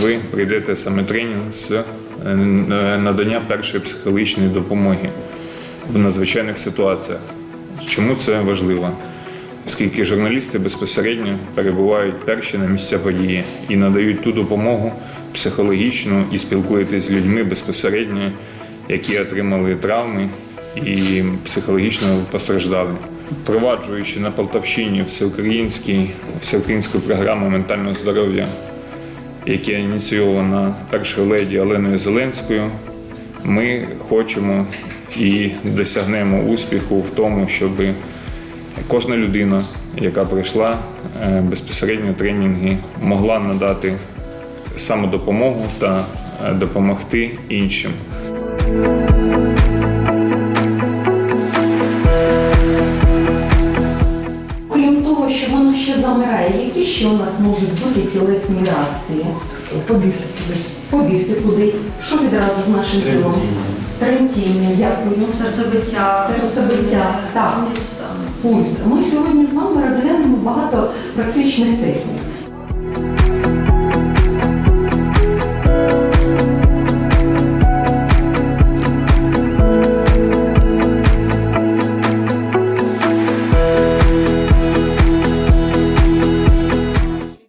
ви прийдете саме тренінг з е, надання першої психологічної допомоги в надзвичайних ситуаціях. Чому це важливо? Оскільки журналісти безпосередньо перебувають перші на місця події і надають ту допомогу психологічну і спілкуєтесь з людьми безпосередньо, які отримали травми і психологічно постраждали. Впроваджуючи на Полтавщині всеукраїнську програму ментального здоров'я, яке ініційовано першою леді Оленою Зеленською, ми хочемо і досягнемо успіху в тому, щоб кожна людина, яка пройшла е, безпосередньо тренінги, могла надати самодопомогу та е, допомогти іншим. Що ще замирає, які ще у нас можуть бути тілесні реакції? Побігти кудись. Побігти кудись, що відразу з нашим тілом? Тремтіння, дякую. Серцебиття, Серцебиття, так. Пульс. Ми сьогодні з вами розглянемо багато практичних технік.